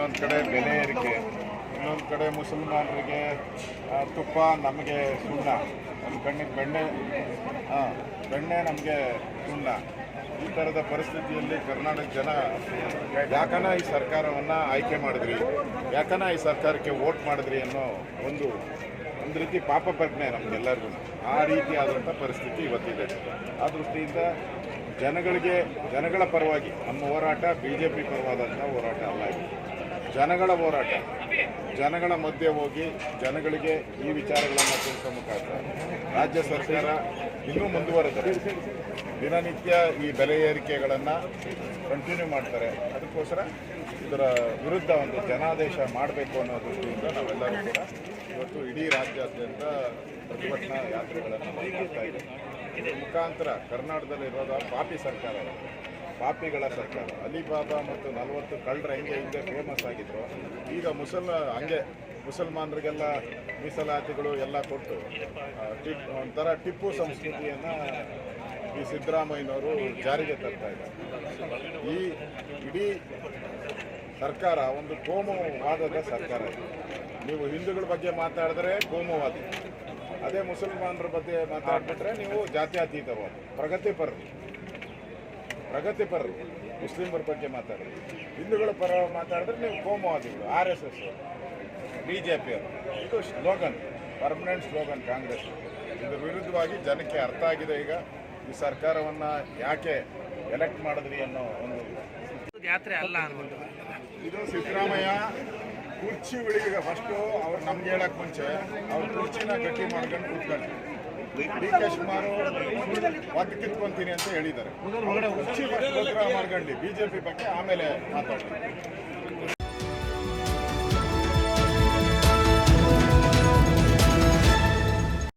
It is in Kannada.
ಇನ್ನೊಂದು ಕಡೆ ಬೆಲೆ ಏರಿಕೆ, ಇನ್ನೊಂದು ಕಡೆ ಮುಸಲ್ಮಾನರಿಗೆ ತುಪ್ಪ ನಮಗೆ ಸುಣ್ಣ. ನಮ್ಮ ಕಣ್ಣಿಗೆ ಬೆಣ್ಣೆ ಹಾಂ ಬೆಣ್ಣೆ ನಮಗೆ ಸುಣ್ಣ. ಈ ಥರದ ಪರಿಸ್ಥಿತಿಯಲ್ಲಿ ಕರ್ನಾಟಕ ಜನ ಯಾಕನ ಈ ಸರ್ಕಾರವನ್ನು ಆಯ್ಕೆ ಮಾಡಿದ್ರಿ? ಯಾಕನ ಈ ಸರ್ಕಾರಕ್ಕೆ ವೋಟ್ ಮಾಡಿದ್ರಿ ಅನ್ನೋ ಒಂದು ಒಂದು ರೀತಿ ಪಾಪ ಪ್ರಜ್ಞೆ ನಮಗೆಲ್ಲರಿಗೂ. ಆ ರೀತಿಯಾದಂಥ ಪರಿಸ್ಥಿತಿ ಇವತ್ತಿದೆ. ಆ ದೃಷ್ಟಿಯಿಂದ ಜನಗಳಿಗೆ, ಜನಗಳ ಪರವಾಗಿ ನಮ್ಮ ಹೋರಾಟ ಬಿ ಜೆ ಪಿ ಪರವಾದಂಥ ಹೋರಾಟ ಅಲ್ಲ ಜನಗಳ ಹೋರಾಟ. ಜನಗಳ ಮಧ್ಯೆ ಹೋಗಿ ಜನಗಳಿಗೆ ಈ ವಿಚಾರಗಳನ್ನು ತಿಳಿಸೋ ಮುಖಾಂತರ. ರಾಜ್ಯ ಸರ್ಕಾರ ಇನ್ನೂ ಮುಂದುವರೆದರೆ ದಿನನಿತ್ಯ ಈ ಬೆಲೆ ಏರಿಕೆಗಳನ್ನು ಕಂಟಿನ್ಯೂ ಮಾಡ್ತಾರೆ. ಅದಕ್ಕೋಸ್ಕರ ಇದರ ವಿರುದ್ಧ ಒಂದು ಜನಾದೇಶ ಮಾಡಬೇಕು ಅನ್ನೋ ದೃಷ್ಟಿಯಿಂದ ನಾವೆಲ್ಲರೂ ಕೂಡ ಇವತ್ತು ಇಡೀ ರಾಜ್ಯಾದ್ಯಂತ ಪ್ರತಿಭಟನಾ ಯಾತ್ರೆಗಳನ್ನು ಮಾಡ್ತಾ ಇದ್ದೀವಿ. ಇದರ ಮುಖಾಂತರ ಕರ್ನಾಟಕದಲ್ಲಿರೋದು ಪಾಪಿ ಸರ್ಕಾರ, ಪಾಪಿಗಳ ಸರ್ಕಾರ, ಅಲಿಬಾಬಾ ಮತ್ತು ನಲವತ್ತು ಕಳ್ಳರ ಹೆಂಗೆ ಹಿಂದೆ ಫೇಮಸ್ ಆಗಿದ್ರು, ಈಗ ಮುಸಲ್, ಹಂಗೆ ಮುಸಲ್ಮಾನರಿಗೆಲ್ಲ ಮೀಸಲಾತಿಗಳು ಎಲ್ಲ ಕೊಟ್ಟು ಟಿಪ್, ಒಂಥರ ಟಿಪ್ಪು ಸಂಸ್ಕೃತಿಯನ್ನು ಈ ಸಿದ್ದರಾಮಯ್ಯನವರು ಜಾರಿಗೆ ತರ್ತಾ ಇದ್ದಾರೆ. ಈ ಇಡೀ ಸರ್ಕಾರ ಒಂದು ಕೋಮುವಾದದ ಸರ್ಕಾರ ಇದೆ. ನೀವು ಹಿಂದೂಗಳ ಬಗ್ಗೆ ಮಾತಾಡಿದ್ರೆ ಕೋಮುವಾದಿ. ಅದೇ ಮುಸಲ್ಮಾನರ ಬಗ್ಗೆ ಮಾತಾಡ್ಬಿಟ್ರೆ ನೀವು ಜಾತ್ಯತೀತವಾದ, ಪ್ರಗತಿಪರರು. ಪ್ರಗತಿಪರರು, ಮುಸ್ಲಿಮರ ಬಗ್ಗೆ ಮಾತಾಡಿದ್ರೆ ಹಿಂದೂಗಳ ಪರ ಮಾತಾಡಿದ್ರೆ ನೀವು ಕೋಮುವಾದಿಗಳು, R S S B J ಪಿಯವರು. ಇದು ಸ್ಲೋಗನ್ ಪರ್ಮನೆಂಟ್ ಸ್ಲೋಗನ್ ಕಾಂಗ್ರೆಸ್. ಇದರ ವಿರುದ್ಧವಾಗಿ ಜನಕ್ಕೆ ಅರ್ಥ ಆಗಿದೆ ಈಗ. ಈ ಸರ್ಕಾರವನ್ನು ಯಾಕೆ ಎಲೆಕ್ಟ್ ಮಾಡಿದ್ರಿ ಅನ್ನೋ ಒಂದು ಯಾತ್ರೆ ಅಲ್ಲ ಅನ್ಬೋದು. ಇದು ಸಿದ್ದರಾಮಯ್ಯ ಕುರ್ಚಿ ಉಳಿಗ ಫಸ್ಟು ಅವ್ರು ನಮ್ಗೆ ಹೇಳಕ್ ಮುಂಚೆ ಅವ್ರ ಕುರ್ಚಿನ ಗಟ್ಟಿ ಮಾಡ್ಕೊಂಡು ಕೂತ್ಕೊಂಡು ಡಿ ಕೆ ಶಿವಕುಮಾರ್ ಒದ್ದು ಕಿತ್ಕೊಂತೀನಿ ಅಂತ ಹೇಳಿದ್ದಾರೆ. ಕುರ್ಚಿ ಮಾಡ್ಕೊಂಡು ಬಿಜೆಪಿ ಬಗ್ಗೆ ಆಮೇಲೆ ಮಾತಾಡ್ತಾರೆ